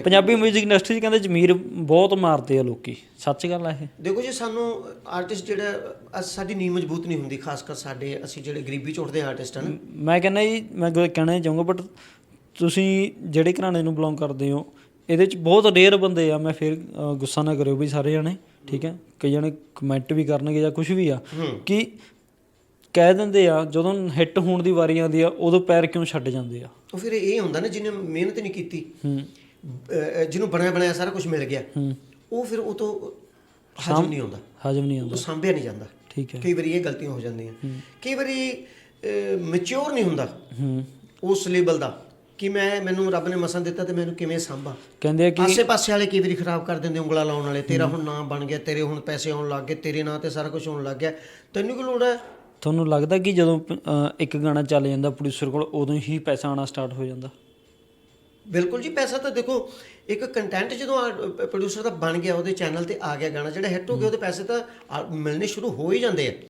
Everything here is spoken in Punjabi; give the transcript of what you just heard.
ਪੰਜਾਬੀ 뮤직 ਇੰਡਸਟਰੀ 'ਚ ਕਹਿੰਦੇ ਜ਼ਮੀਰ ਬਹੁਤ ਮਾਰਦੇ ਆ ਲੋਕੀ। ਸੱਚ ਗੱਲ ਆ ਇਹ? ਦੇਖੋ ਜੀ ਸਾਨੂੰ ਆਰਟਿਸਟ ਜਿਹੜਾ ਸਾਡੀ ਨੀਂਹ ਮਜ਼ਬੂਤ ਨਹੀਂ ਹੁੰਦੀ ਖਾਸ ਕਰ ਸਾਡੇ ਅਸੀਂ ਜਿਹੜੇ ਗਰੀਬੀ ਚ ਉੱਠਦੇ ਆਰਟਿਸਟ ਹਨ ਮੈਂ ਕਹਿੰਦਾ ਜੀ ਮੈਂ ਕਹਿਣਾ ਚਾਹੂੰਗਾ ਬਟ ਤੁਸੀਂ ਜਿਹੜੇ ਘਰਾਣੇ ਨੂੰ ਬਿਲੋਂਗ ਕਰਦੇ ਹੋ ਇਹਦੇ ਚ ਬਹੁਤ ਰੇਅਰ ਬੰਦੇ ਆ। ਮੈਂ ਫਿਰ ਅ, ਗੁੱਸਾ ਨਾ ਕਰਿਓ ਵੀ ਸਾਰੇ ਜਣੇ ਠੀਕ ਹੈ? ਕਈ ਜਣੇ ਕਮੈਂਟ ਵੀ ਕਰਨਗੇ ਜਾਂ ਕੁਝ ਵੀ ਆ। ਕਿ ਕਹਿ ਦਿੰਦੇ ਆ ਜਦੋਂ ਹਿੱਟ ਹੋਣ ਦੀ ਵਾਰੀ ਆਉਂਦੀ ਆ ਉਦੋਂ ਪੈਰ ਕਿਉਂ ਛੱਡ ਜਾਂਦੇ ਆ? ਉਹ ਫਿਰ ਇਹ ਹੁੰਦਾ ਨਾ ਜਿਹਨੇ ਮਿਹਨਤ ਨਹੀਂ ਕੀਤੀ। ਹੂੰ। ਜਿਹਨੂੰ ਬਣਿਆ ਬਣਾਇਆ ਸਾਰਾ ਕੁਝ ਮਿਲ ਗਿਆ। ਹੂੰ। ਉਹ ਫਿਰ ਉਹ ਤੋਂ ਹਜਮ ਨਹੀਂ ਹੁੰਦਾ ਹਜਮ ਨਹੀਂ ਉਹ ਆਉਂਦਾ ਸੰਭਿਆ ਨਹੀਂ ਜਾਂਦਾ। ਠੀਕ ਹੈ। ਕਈ ਵਾਰੀ ਇਹ ਗਲਤੀਆਂ ਹੋ ਜਾਂਦੀਆਂ। ਕਈ ਵਾਰੀ ਮੈਚੁਰ ਨਹੀਂ ਹੁੰਦਾ। ਹੂੰ। ਉਸ ਲੈਵਲ ਦਾ ਕਿ ਮੈਂ ਮੈਨੂੰ ਰੱਬ ਨੇ ਮਸਾਂ ਦਿੱਤਾ ਤੇ ਮੈਨੂੰ ਕਿਵੇਂ ਸੰਭਾਂ। ਕਹਿੰਦੇ ਆ ਕਿ ਆਸੇ ਪਾਸੇ ਵਾਲੇ ਕਈ ਵਾਰੀ ਖਰਾਬ ਕਰ ਦਿੰਦੇ ਉਂਗਲਾਂ ਲਾਉਣ ਵਾਲੇ ਤੇਰਾ ਹੁਣ ਨਾਂ ਬਣ ਗਿਆ ਤੇਰੇ ਹੁਣ ਪੈਸੇ ਆਉਣ ਲੱਗ ਗਏ ਤੇਰੇ ਨਾਂ ਤੇ ਸਾਰਾ ਕੁਝ ਹੋਣ ਲੱਗ ਗਿਆ। ਤੈਨੂੰ ਕੀ ਲੋੜ ਹੈ? ਤੁਹਾਨੂੰ ਲੱਗਦਾ ਕਿ ਜਦੋਂ ਇੱਕ ਗਾਣਾ ਚੱਲ ਜਾਂਦਾ ਪ੍ਰੋਡਿਊਸਰ ਕੋਲ ਉਦੋਂ ਹੀ ਪੈਸਾ ਆਉਣਾ ਸਟਾਰਟ ਹੋ ਜਾਂਦਾ? ਬਿਲਕੁਲ ਜੀ, ਪੈਸਾ ਤਾਂ ਦੇਖੋ, ਇੱਕ ਕੰਟੈਂਟ ਜਦੋਂ ਪ੍ਰੋਡਿਊਸਰ ਦਾ ਬਣ ਗਿਆ, ਉਹਦੇ ਚੈਨਲ ਤੇ ਆ ਗਿਆ ਗਾਣਾ, ਜਿਹੜਾ ਹਿੱਟ ਹੋ ਗਿਆ, ਉਹਦੇ ਪੈਸੇ ਤਾਂ ਆ- ਮਿਲਣੇ ਸ਼ੁਰੂ ਹੋ ਹੀ ਜਾਂਦੇ ਆ।